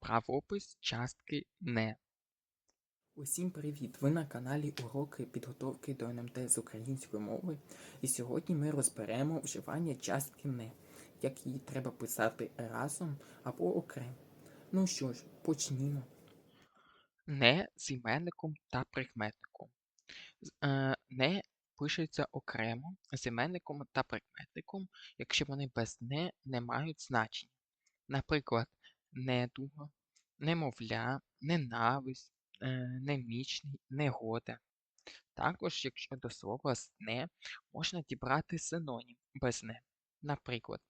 Правопис частки не. Усім привіт! Ви на каналі Уроки підготовки до НМТ з української мови. І сьогодні ми розберемо вживання частки не, як її треба писати разом або окремо. Ну що ж, почнімо. Не з іменником та прикметником. Е, Не пишеться окремо з іменником та прикметником, якщо вони без не не мають значення. Наприклад, недуга, немовля, ненависть, е, немічний, негода. Також, якщо до слова з не можна дібрати синонім без не. Наприклад,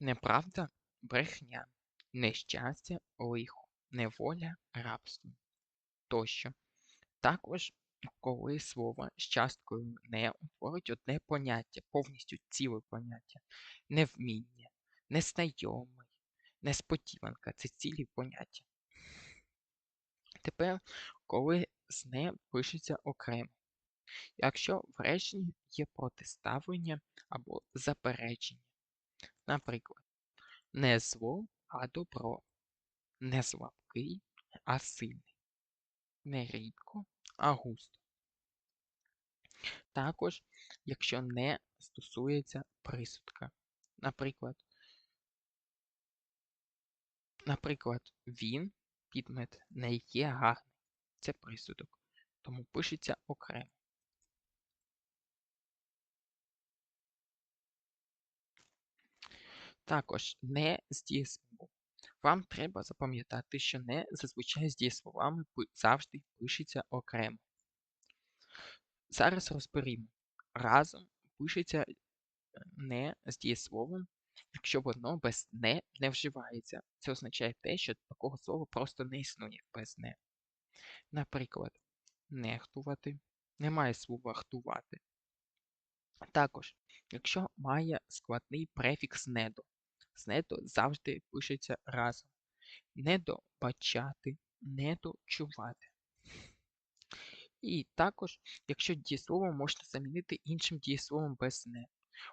неправда брехня, нещастя лихо, неволя рабство тощо. Також, коли слово з часткою не утворить одне поняття, повністю ціле поняття, невміння, незнайомий, несподіванка це цілі поняття. Тепер, коли з не пишеться окремо. Якщо в реченні є протиставлення або заперечення. Наприклад, не зло, а добро, не слабкий, а сильний, не рідко, а густо. Також, якщо не стосується присудка. Наприклад, наприклад, він, підмет, не є гарний. Це присудок, тому пишеться окремо. Також не з дієсловом. Вам треба запам'ятати, що не зазвичай з дієсловами завжди пишеться окремо. Зараз розберімо. Разом пишеться е, не з дієсловом, якщо воно без не не вживається. Це означає те, що такого слова просто не існує без не. Наприклад, нехтувати, немає слова хтувати. Також, якщо має складний префікс недо, недо завжди пишеться разом. Недобачати, недочувати. І також, якщо дієслово можна замінити іншим дієсловом без не.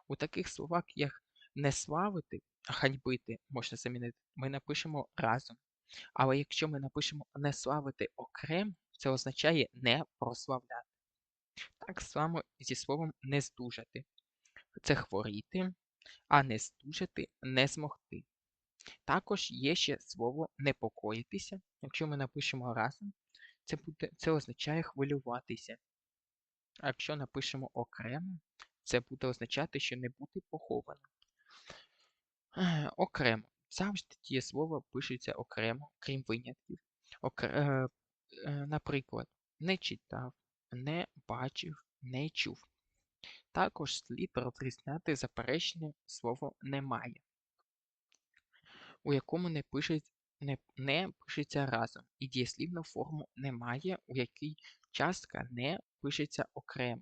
У таких словах, як не славити, а ганьбити можна замінити, ми напишемо разом. Але якщо ми напишемо не славити окремо, це означає не прославляти. Так само зі словом не здужати. Це хворіти, а не здужати не змогти. Також є ще слово непокоїтися. Якщо ми напишемо разом, це, буде, це означає хвилюватися. А якщо напишемо окремо, це буде означати, що не бути похованим. Е, Окремо. Завжди дієслово пишеться окремо, крім винятків. Окре... е, Наприклад, не читав, не бачив, не чув. Також слід розрізняти заперечне слово немає, у якому не пишеться, не, не пишеться разом, і дієслівну форму немає, у якій частка не пишеться окремо.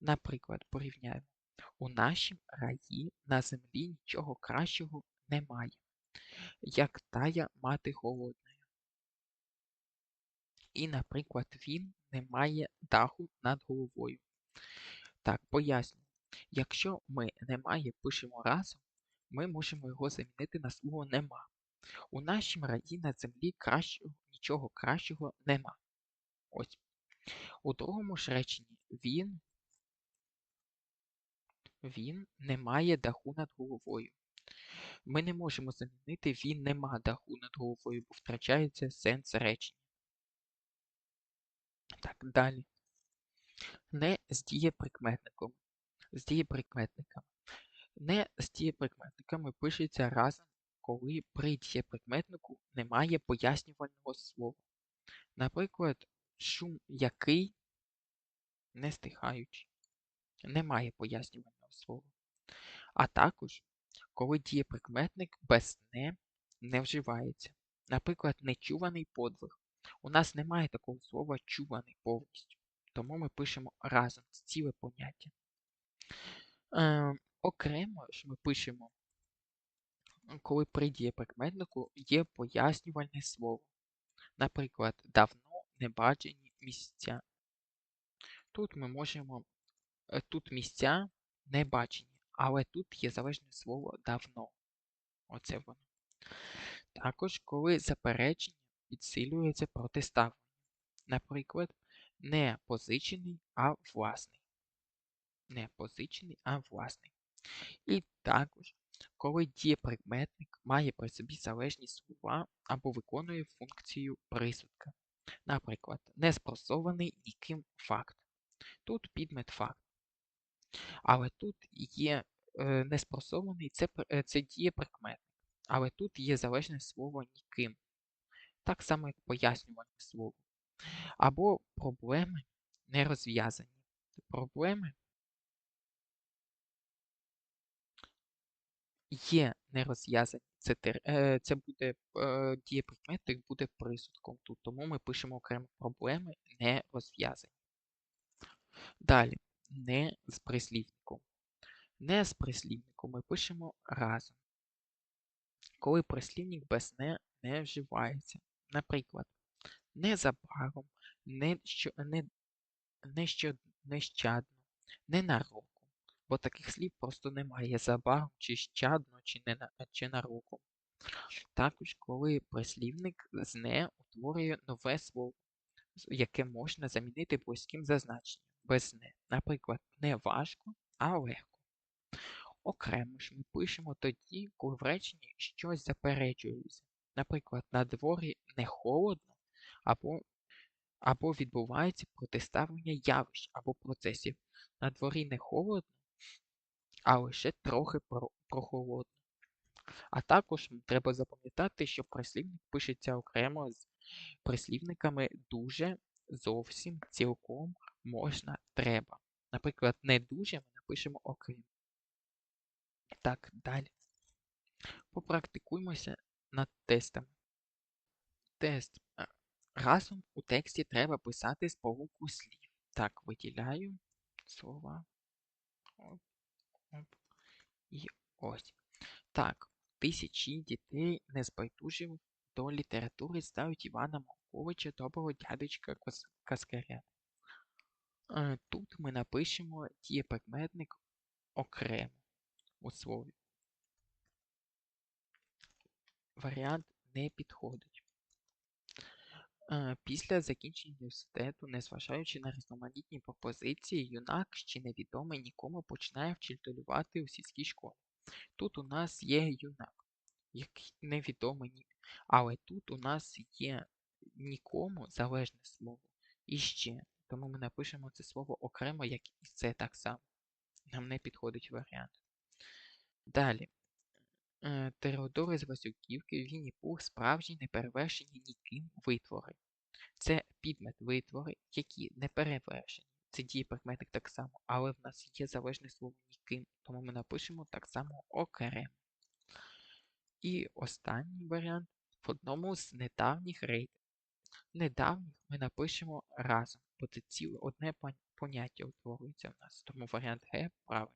Наприклад, порівняємо. У нашім раї на землі нічого кращого немає, як тая мати голодною. І, наприклад, він не має даху над головою. Так, поясню. Якщо ми немає пишемо разом, ми можемо його замінити на слово нема. У нашім раї на землі кращого, нічого кращого нема. Ось. У другому ж реченні він, він не має даху над головою. Ми не можемо замінити він нема даху над головою, бо втрачається сенс речення. Так, далі. Не з дієприкметником. З дієприкметниками. Не з дієприкметниками пишеться разом, коли при дієприкметнику немає пояснювального слова. Наприклад, шум який не стихаючий. Немає пояснювального слова. А також, коли дієприкметник без не не вживається. Наприклад, нечуваний подвиг. У нас немає такого слова чуваний повністю. Тому ми пишемо разом ціле поняття. Е, окремо ж ми пишемо, коли при дієприкметнику є пояснювальне слово. Наприклад, давно не бачені місця. Тут ми можемо, е, тут місця не але тут є залежне слово давно. Оце воно. Також, коли заперечення підсилюється протиставленням. Наприклад, не позичений, а власний. Не позичений, а власний. І також, коли дієприкметник має при собі залежні слова або виконує функцію присудка. Наприклад, неспростований ніким факт. Тут підмет факт. Але тут є е, неспростований це, е, це. Але тут є залежне слово ніким. Так само, як пояснювальне слово. Або проблеми не розв'язані. Проблеми є нерозв'язані. Це, е, це буде дієприкметник буде присудком тут. Тому ми пишемо окремо проблеми не розв'язані. Далі, не з прислівником. Не з прислівником ми пишемо разом. Коли прислівник без не не вживається. Наприклад, незабаром, не, не, не нещадно, ненароком. Бо таких слів просто немає забаром, чи щадно, чи, не, на- чи нароком. Також, коли прислівник з не утворює нове слово, яке можна замінити близьким зазначенням без не. Наприклад, не важко, а легко. Окремо ж ми пишемо тоді, коли в реченні щось заперечується. Наприклад, на дворі не холодно, або, або відбувається протиставлення явищ або процесів. На дворі не холодно, а лише трохи прохолодно. А також треба запам'ятати, що прислівник пишеться окремо з прислівниками дуже, зовсім, цілком, можна, треба. Наприклад, не дуже ми напишемо окремо. Так, далі. Попрактикуймося над тестами. Тест. Е, Разом у тексті треба писати сполуку слів. Так, виділяю слова. Оп, оп. І ось. Так, тисячі дітей не збайдужив до літератури ставить Івана Малковича, доброго дядечка Каскаря. Е, Тут ми напишемо дієприкметник окремо у слові. Варіант не підходить. Е, Після закінчення університету, незважаючи на різноманітні пропозиції, юнак, ще невідомий нікому, починає вчителювати у сільській школі. Тут у нас є юнак, який невідомий, але тут у нас є нікому залежне слово і ще. Тому ми напишемо це слово окремо, як і це так само. Нам не підходить варіант. Далі. Е, Теодор із Васюківки, Вінні Пух, справжні неперевершені ніким витвори. Це підмет витвори, які не перевершені. Це дієприкметник так само, але в нас є залежне слово ніким, тому ми напишемо так само окремо. І останній варіант в одному з недавніх рейдів. Недавніх ми напишемо разом, бо ціле одне поняття утворюється в нас, тому варіант Г правильний.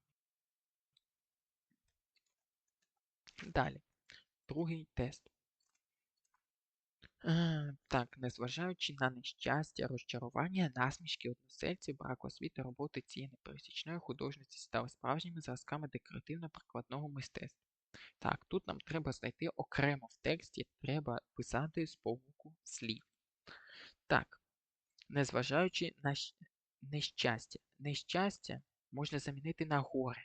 Далі. Другий тест. Так, незважаючи на нещастя, розчарування, насмішки односельців, брак освіти, роботи цієї непересічної художниці стали справжніми зразками декоративно-прикладного мистецтва. Так, тут нам треба знайти окремо в тексті, треба писати сполуку слів. Так, незважаючи на нещастя. Нещастя можна замінити на горе.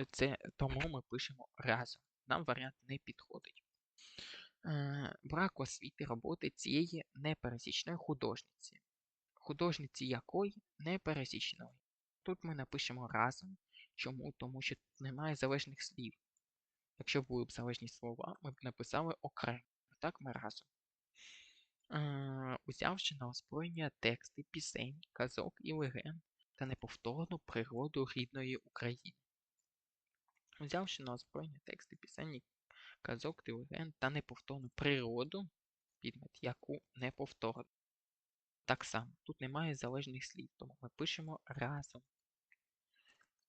Е, Це тому ми пишемо разом. Нам варіант не підходить. Е, брак освіти роботи цієї непересічної художниці. Художниці якої непересічної. Тут ми напишемо разом. Чому? Тому що тут немає залежних слів. Якщо були б залежні слова, ми б написали окремо. А так ми разом. Е, узявши на озброєння тексти, пісень, казок і легенд та неповторну природу рідної України. Взявши на озброєння тексти, пісень, казок та легенд та неповторну природу, підмет, яку неповторно. Так само, тут немає залежних слів, тому ми пишемо разом.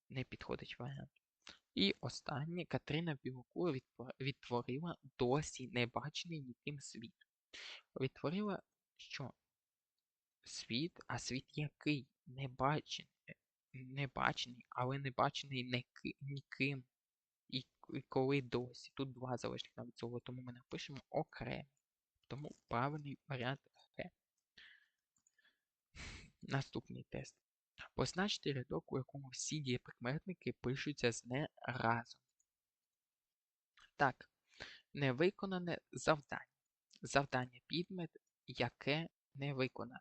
Не підходить варіант. І останнє Катерина Білокур відтвор- відтворила досі небачений ніким світ. Відтворила що? Світ, а світ який? Небачений. Небачений, але не бачений ніким. і, коли досі. Тут два залежних від слова, тому ми напишемо окремо. Тому правильний варіант Г. Наступний тест. Позначте рядок, у якому всі дієприкметники пишуться з не разом. Так, невиконане завдання. Завдання підмет, яке не виконане.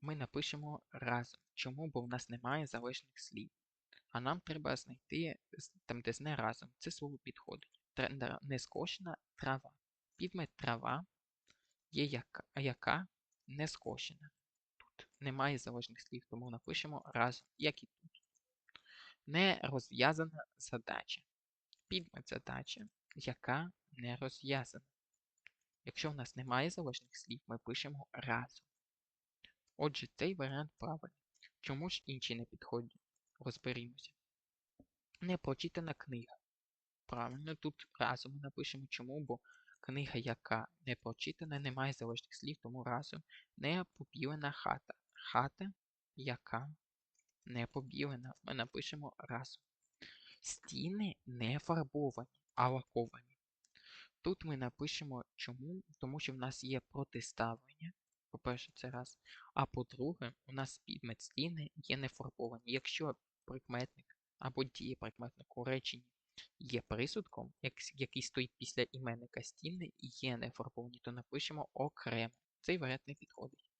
Ми напишемо разом. Чому? Бо в нас немає залежних слів. А нам треба знайти там, де з не разом. Це слово підходить. Нескошена трава. Підмет трава є яка, яка не скошена. Тут немає залежних слів, тому напишемо разом, як і тут. Не розв'язана задача. Підмет задача, яка не розв'язана. Якщо в нас немає залежних слів, ми пишемо разом. Отже, цей варіант правильний. Чому ж інші не підходять? Розберімося. Непрочитана книга. Правильно, тут разом напишемо чому, бо книга, яка не прочитана, не має залежних слів, тому разом не побілена хата. Хата, яка не побілена. Ми напишемо разом. Стіни не фарбовані, а лаковані. Тут ми напишемо чому, тому що в нас є протиставлення. По-перше, це раз. А по-друге, у нас підмет стіни є не фарбовані. Якщо прикметник або дієприкметник у реченні є присудком, який стоїть після іменника стіни і є не фарбовані, то напишемо окремо. Цей варіант не підходить.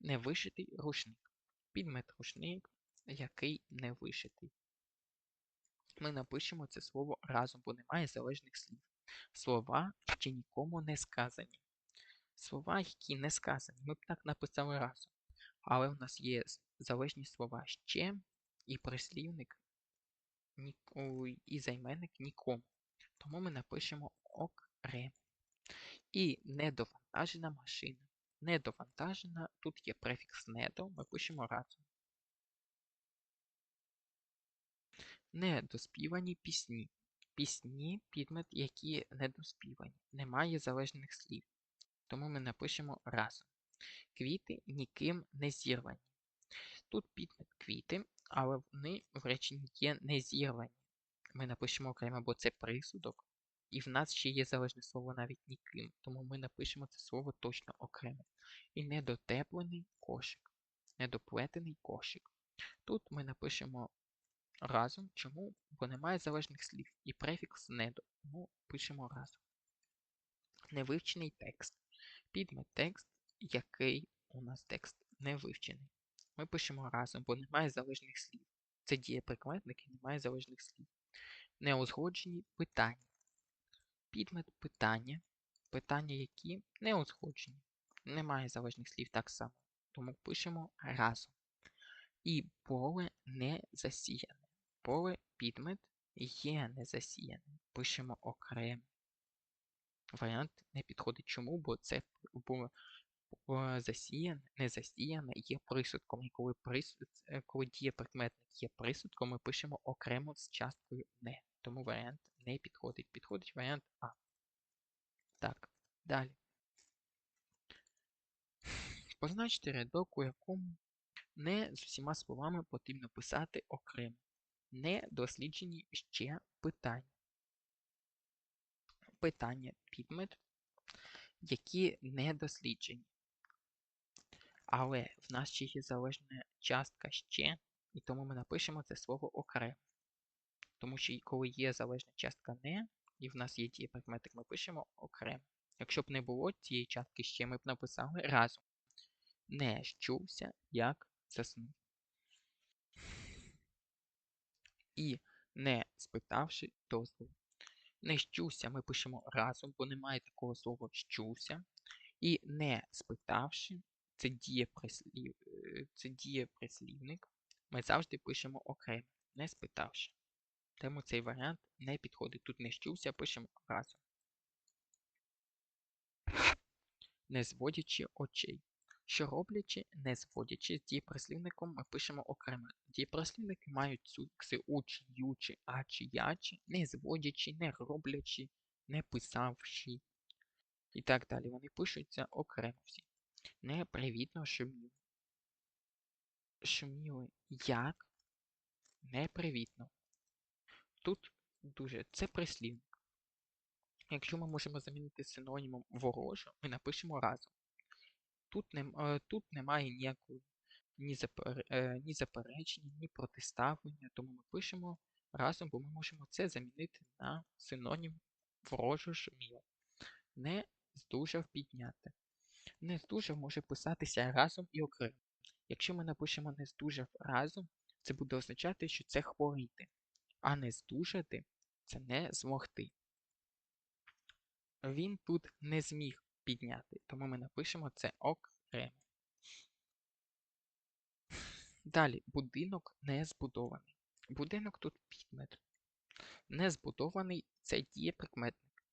Невишитий рушник. Підмет рушник, який не вишитий. Ми напишемо це слово разом, бо немає залежних слів. Слова ще нікому не сказані. Слова, які не сказані, ми б так написали разом. Але в нас є залежні слова ще і прислівник і займенник нікому. Тому ми напишемо окремо. І недовантажена машина. Недовантажена, тут є префікс недо, ми пишемо разом. Недоспівані пісні. Пісні, підмет, які недоспівані. Немає залежних слів. Тому ми напишемо разом. Квіти ніким не зірвані. Тут підмет квіти, але вони в реченні є не зірвані. Ми напишемо окремо, бо це присудок. І в нас ще є залежне слово навіть ніким, тому ми напишемо це слово точно окремо. І недотеплений кошик. Недоплетений кошик. Тут ми напишемо разом. Чому? Бо немає залежних слів. І префікс недо. Тому пишемо разом. Невивчений текст. Підмет текст, який у нас текст не вивчений. Ми пишемо разом, бо немає залежних слів. Це дієприкметник і немає залежних слів. Неузгоджені питання. Підмет питання. Питання, які не узгоджені. Немає залежних слів так само. Тому пишемо разом. І поле не засіяне. Поле підмет є не засіяне. Пишемо окремо. Варіант не підходить. Чому? Бо це бо е, засіяне, не засіяне є присудком. І коли, прис... е, коли дієприкметник є присудком, ми пишемо окремо з часткою не. Тому варіант не підходить. Підходить варіант А. Так, далі. Позначте рядок, у якому не з усіма словами потрібно писати окремо. Не досліджені ще питання. Питання підмет, які не досліджені. Але в нас ще є залежна частка ще, і тому ми напишемо це слово окремо. Тому що коли є залежна частка не, і в нас є дієприкметик, ми пишемо окремо. Якщо б не було цієї частки ще, ми б написали разом. Не щувся, як заснув. І не спитавши дозволу. Не щувся ми пишемо разом, бо немає такого слова щувся. І не спитавши, це дієприслів, е, це дієприслівник. Ми завжди пишемо окремо, не спитавши. Тому цей варіант не підходить. Тут не щувся, пишемо разом. Не зводячи очей. Що роблячи, не зводячи, з дієприслівником ми пишемо окремо. Дієприслівники мають суфікси учі, ючі, ачі, ячі, не зводячи, не роблячи, не писавши. І так далі. Вони пишуться окремо всі. Непривітно шуміли. Шуміли як непривітно. Тут Дуже. Це прислівник. Якщо ми можемо замінити синонімом ворожу, ми напишемо разом. Тут, нем, е, тут немає ніякої ні, запер, е, ні заперечення, ні протиставлення, тому ми пишемо разом, бо ми можемо це замінити на синонім ворожу шуміло. Не здужав підняти. Не здужав може писатися разом і окремо. Якщо ми напишемо не здужав разом, це буде означати, що це хворіти, а не здужати це не змогти. Він тут не зміг підняти, тому ми напишемо це окремо. Далі, будинок не збудований. Будинок тут підмет. Не збудований це дієприкметник.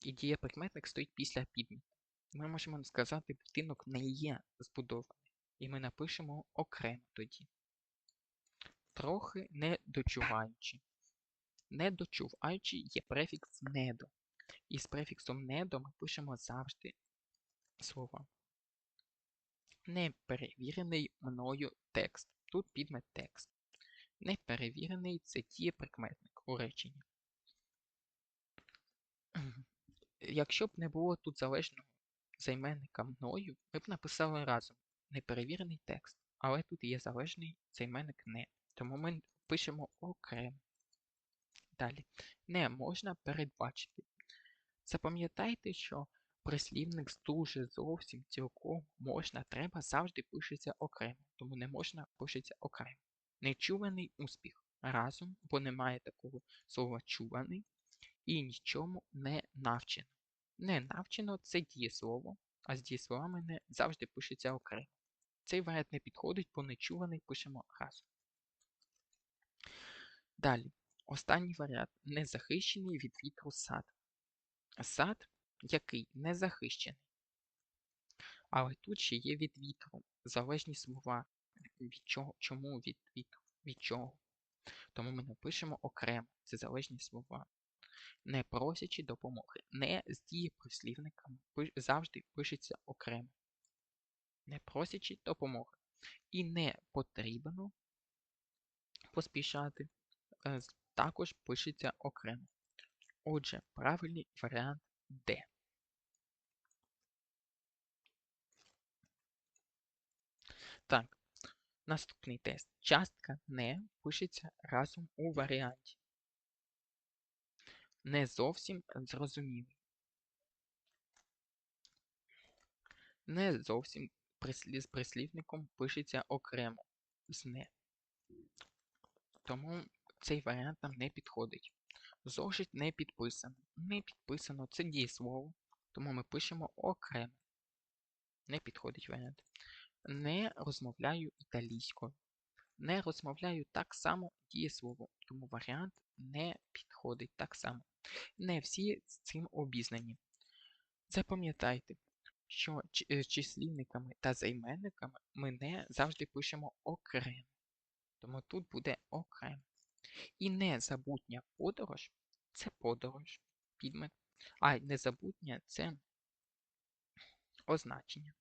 І дієприкметник стоїть після підмета. Ми можемо сказати, будинок не є збудований. І ми напишемо окремо тоді. Трохи не дочуваючи. Не дочуваючи є префікс недо. І з префіксом недо ми пишемо завжди слова. Неперевірений мною текст. Тут підмет текст. Неперевірений це дієприкметник у реченні. Якщо б не було тут залежного займенника мною, ми б написали разом неперевірений текст. Але тут є залежний займенник не. Тому ми пишемо окремо. Далі. Не можна передбачити. Запам'ятайте, що прислівник дуже зовсім цілком можна, треба завжди пишеться окремо, тому не можна пишеться окремо. Нечуваний успіх разом, бо немає такого слова чуваний і нічому не навчено. Не навчено це дієслово, а з дієсловами не завжди пишеться окремо. Цей варіант не підходить, бо нечуваний пишемо разом. Далі. Останній варіант незахищений від вітру сад. Сад, який не захищений. Але тут ще є від вітру. Залежні слова. Від чого, Чому від вітру? Від чого? Тому ми напишемо окремо. Це залежні слова. Не просячи допомоги. Не з дієприслівниками. Завжди пишеться окремо. Не просячи допомоги. І не потрібно поспішати. Також пишеться окремо. Отже, правильний варіант Д. Так, наступний тест. Частка не пишеться разом у варіанті. Не зовсім зрозумілий. Не зовсім з прислівником пишеться окремо з не. Тому цей варіант нам не підходить. Зошит не підписано. Не підписано це дієслово, тому ми пишемо окремо. Не підходить варіант. Не розмовляю італійською. Не розмовляю так само дієслово, тому варіант не підходить так само. Не всі з цим обізнані. Запам'ятайте, що числівниками та займенниками ми не завжди пишемо окремо. Тому тут буде окремо. І незабутня подорож це подорож, підмет. А незабутня це означення.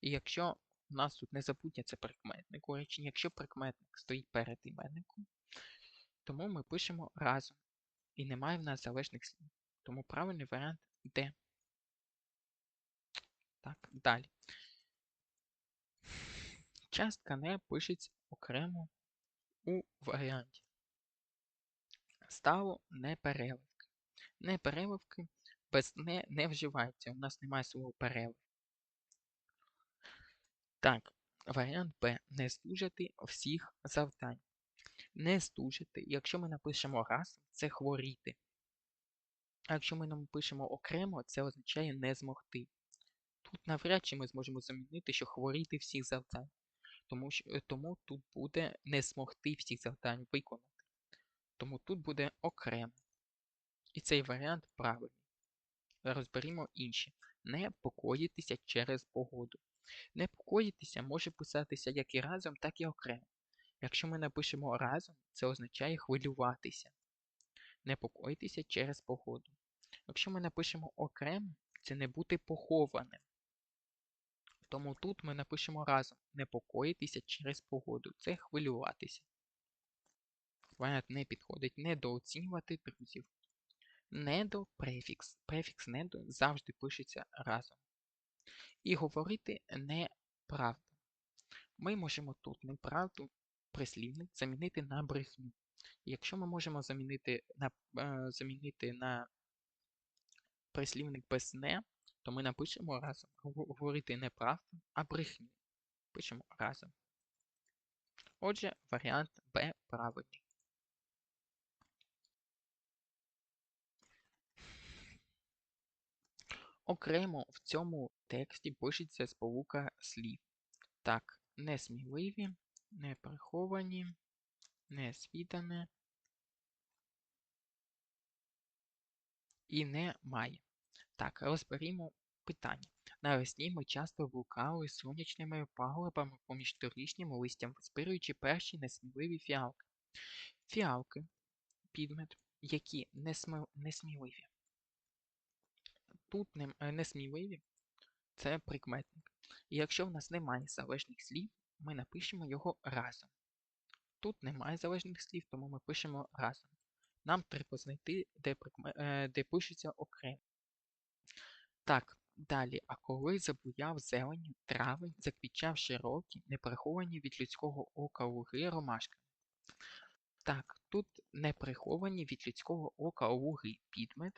І якщо у нас тут незабутня це прикметник у якщо прикметник стоїть перед іменником, тому ми пишемо разом. І немає в нас залежних слів. Тому правильний варіант Д. Так, далі. Частка не пишеться окремо у варіанті. Стало непереливки. Непереливки без не не вживаються. У нас немає слова перелив. Так, варіант Б. Не служити всіх завдань. Не служити. Якщо ми напишемо раз, це хворіти. А якщо ми напишемо окремо, це означає не змогти. Тут навряд чи ми зможемо замінити, що хворіти всіх завдань. Тому, тому тут буде не змогти всіх завдань виконати. Тому тут буде окремо. І цей варіант правильний. Розберімо інші. Не покоїтися через погоду. Не покоїтися може писатися як і разом, так і окремо. Якщо ми напишемо разом, це означає хвилюватися. Непокоїтися через погоду. Якщо ми напишемо окремо, це не бути похованим. Тому тут ми напишемо разом непокоїтися через погоду. Це хвилюватися. Варіант не підходить недооцінювати друзів. Недо префікс. Префікс недо завжди пишеться разом. І говорити неправду. Ми можемо тут неправду прислівник замінити на брехню. Якщо ми можемо замінити на е, замінити на прислівник без не, то ми напишемо разом. Говорити неправду, а брехню. Пишемо разом. Отже, варіант Б правильний. Окремо в цьому тексті пишеться сполука слів. Так, несміливі, неприховані, несвідане і немає. Так, розберімо питання. Навесні ми часто блукали сонячними пагорбами поміж торішнім листям, виспирюючи перші несміливі фіалки. Фіалки підмет, які несміливі. Тут несміливі це прикметник. І якщо в нас немає залежних слів, ми напишемо його разом. Тут немає залежних слів, тому ми пишемо разом. Нам треба знайти, де е, де пишеться окремо. Так, далі. А коли забуяв зеленю, трави, заквічав широкі, неприховані від людського ока луги ромашки. Так, тут не приховані від людського ока луги підмет,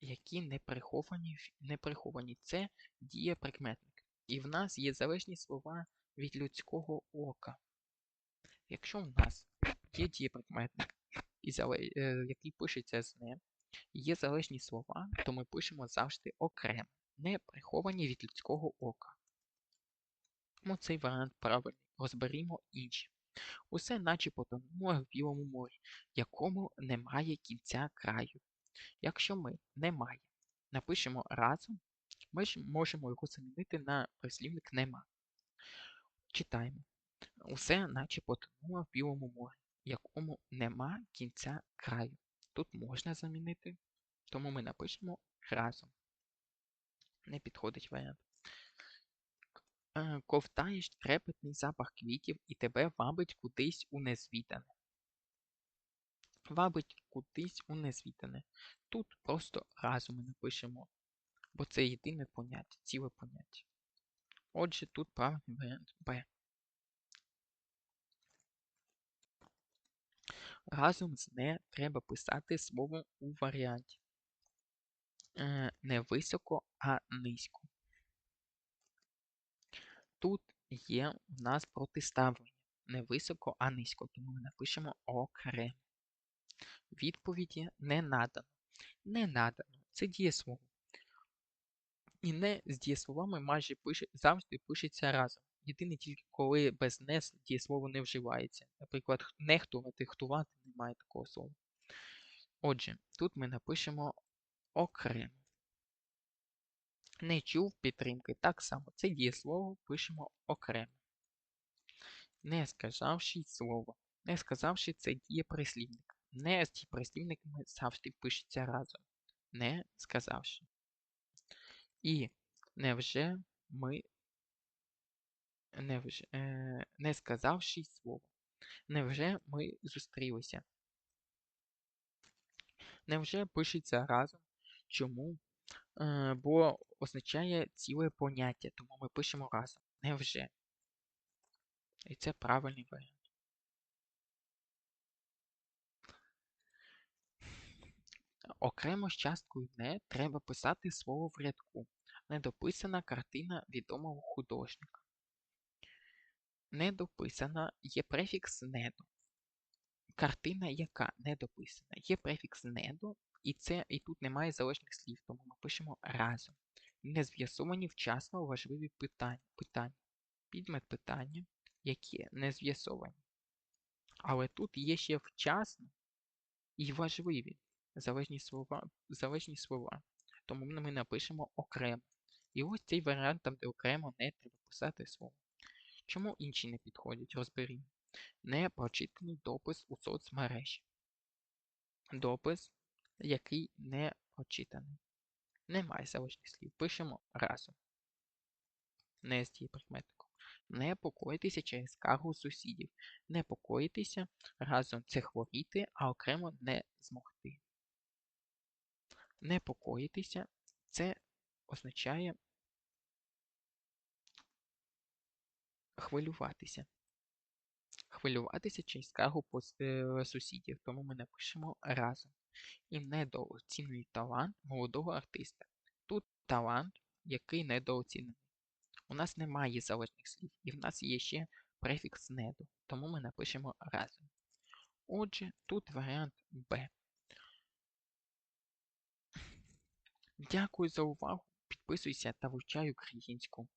які не приховані, не приховані. Це дієприкметник. І в нас є залежні слова від людського ока. Якщо в нас є дієприкметник, е, який пишеться з не, є залежні слова, то ми пишемо завжди окремо, не приховані від людського ока. Тому цей варіант правильний. Розберімо інші. Усе наче потонуло в Білому морі, якому немає кінця краю. Якщо ми немає напишемо разом, ми ж можемо його замінити на прислівник нема. Читаємо. Усе наче потонуло в Білому морі, якому нема кінця краю. Тут можна замінити, тому ми напишемо разом. Не підходить варіант. Е, ковтаєш трепетний запах квітів і тебе вабить кудись у незвідане. Вабить кудись у незвідане. Тут просто разом напишемо, бо це єдине поняття, ціле поняття. Отже, тут правильний варіант Б. Разом з не треба писати слово у варіанті. Е, не високо, а низько. Тут є у нас протиставлення. Не високо, а низько, тому ми напишемо окремо. Відповіді не надано. Не надано це дієслово. І не з дієсловами майже пише, завжди пишеться разом. Єдине тільки коли без не дієслово не вживається. Наприклад, нехтувати, хтувати немає такого слова. Отже, тут ми напишемо окремо. Не чув підтримки. Так само це дієслово пишемо окремо. Не сказавши слово. Не сказавши це дієприслівник. Не з дієприслівниками завжди пишеться разом. Не сказавши. І невже ми невже, е, не сказавши слово. Невже ми зустрілися? Невже пишеться разом? Чому? Е, бо означає ціле поняття, тому ми пишемо разом. Невже? І це правильний варіант. Окремо з часткою не треба писати слово в рядку. Недописана картина відомого художника. Недописана є префікс недо. Картина, яка недописана, є префікс недо, і це, і тут немає залежних слів, тому ми пишемо разом. Не з'ясовані вчасно важливі питання. питання. Підмет питання, які не з'ясовані. Але тут є ще вчасно і важливі залежні слова, залежні слова. Тому ми напишемо окремо. І ось цей варіант, там, де окремо не треба писати слово. Чому інші не підходять? Розберімо. Непрочитаний допис у соцмережі. Допис, який не прочитаний. Немає залежних слів. Пишемо разом. Не з дії прикметником. Не покоїтися через скаргу сусідів. Не покоїтися разом це хворіти, а окремо не змогти. Непокоїтися це означає хвилюватися. Хвилюватися через скаргу е, сусідів, тому ми напишемо разом. І недооцінений талант молодого артиста. Тут талант, який недооцінений. У нас немає залежних слів, і в нас є ще префікс недо, тому ми напишемо разом. Отже, тут варіант Б. Дякую за увагу. Підписуйся та вивчай українську.